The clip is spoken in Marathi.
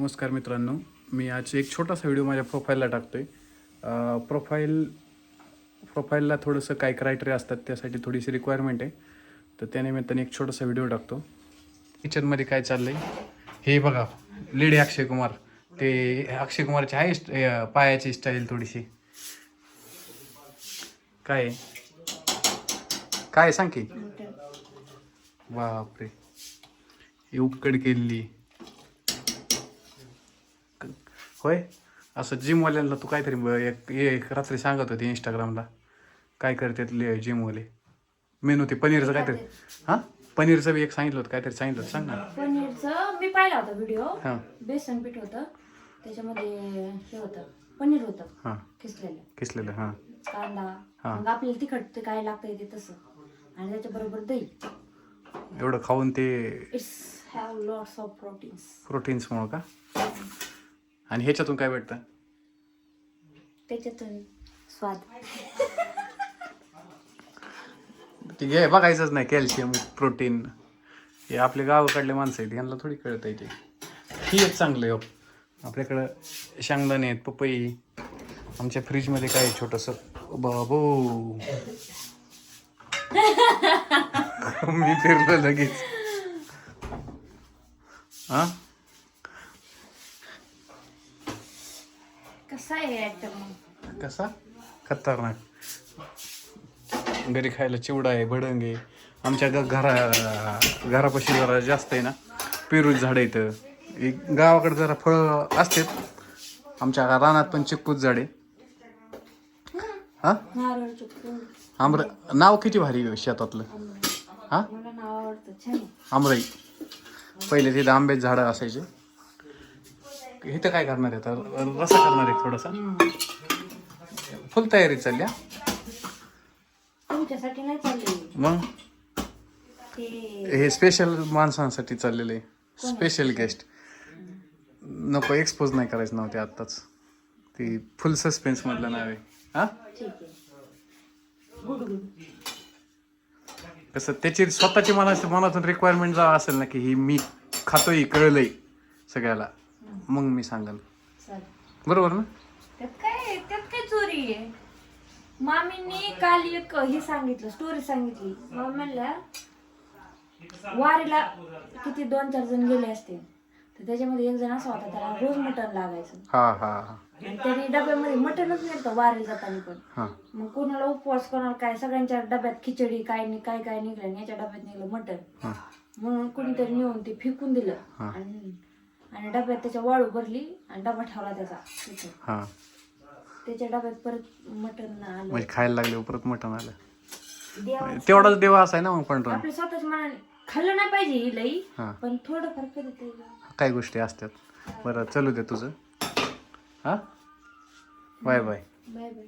नमस्कार मित्रांनो मी आज एक छोटासा व्हिडिओ माझ्या प्रोफाईलला टाकतोय. प्रोफाईल प्रोफाईलला थोडंसं काय क्रायटेरिया असतात त्यासाठी थोडीशी रिक्वायरमेंट आहे. तर त्यानिमित्ताने एक छोटासा व्हिडिओ टाकतो. किचनमध्ये काय चाललंय? हे बघा लेडी अक्षय कुमार. ते अक्षय कुमारची आहे पायाची स्टाईल थोडीशी. काय? आहे? काय आहे सांग की? बापरे. ही उकड केली होय? असं जिमवाल्यांना तू काहीतरी एक एक रात्री सांगत होती इंस्टाग्रामला काय करते जिमवाले मेनू ते पनीरचं काहीतरी. हां? पनीरचं बी एक सांगितलं होतं काहीतरी सांगितलं होतं. सांग ना. पनीरचं मी पाहिला होता व्हिडिओ हां. बेसन पीठ होतं. त्याच्यामध्ये हे होतं पनीर होतं. हां. खिसलेलं. किसलेलं हां. कांदा. हा. मग आपल्याला तिखट ते काय लागतं ते तसं. आणि त्याच्याबरोबर दही. एवढं खाऊन ते it's have lots of proteins प्रोटीन्समुळं का? आणि ह्याच्यातून काय भेटतं? त्याच्यातून स्वाद. ते घे बघायचंच नाही कॅल्शियम प्रोटीन हे आपले गावाकडले माणसं आहेत यांना थोडी कळत आहे ते. ही एक चांगलं आहे हो. आपल्याकडं शेंगदाणे आहेत पपई. आमच्या फ्रीजमध्ये काय आहे छोटंसं? बाबो. मी फिरलो लगेच. हा? कसा आहे ऍक्टर मग? कसा? खतरनाक. घरी खायला चिवडा आहे भडंग आहे. आमच्या ग- घरा घरापाशी जरा जास्त आहे ना पेरूच झाडं इथं एक गावाकडे जरा फळं असतात. आमच्या रानात पण चिक्कूच झाडे हा? नारळ आम्र नाव किती भारी आहे शेतातलं? हा? मला नाव आवडतं छान आहे. आमराई. पहिले तिथं आंब्याचे झाडं असायचे. इथं काय करणार आहे? आता रसा करणार आहे थोडासा. फुल तयारी चालली हा? तुमच्यासाठी नाही चालले मग? हे स्पेशल माणसांसाठी चाललेलं आहे. स्पेशल गेस्ट नको एक्सपोज नाही करायचं नव्हते आत्ताच. ती फुल सस्पेन्स मधलं नाव आहे. हा? कसं त्याची स्वतःची मनाची मनातून रिक्वायरमेंट जर असेल ना की ही मी खातोय कळलंय सगळ्याला. मग मी सांगेन बरोबर ना? त्यात काय त्यात काय चोरी आहे? मामींनी काल एक हे सांगितलं स्टोरी सांगितली. म्हणल्या वारीला किती दोन चार जण गेले असते. तर त्याच्यामध्ये एक जण असा होता त्याला रोज मटण लागायचं. हा हा हा. आणि त्याने डब्यामध्ये मटणच नेलं वारीला जाताना पण. हा. मग कोणाला उपवास कोणाला काय? सगळ्यांच्या डब्यात खिचडी काय नि- काय काय निघलं आणि याच्या डब्यात निघलं मटण. हा. म्हणून कुणीतरी नेऊन ते फेकून दिलं. आणि आणि डब्यात त्याच्या वाळू भरली आणि डबा ठेवला त्याचा तिथं. हा. त्याच्या डब्यात परत मटण आलं. म्हणजे खायला लागले परत मटण आलं. देवा. तेवढाच देवा असाय ना मग पण आपल्या स्वतःच मनाने. खाल्लं नाही पाहिजे ही लई हा. पण थोडं फार कधी काही गोष्टी असतात. बरं चलू दे तुझं. हा? Bye bye. Bye bye.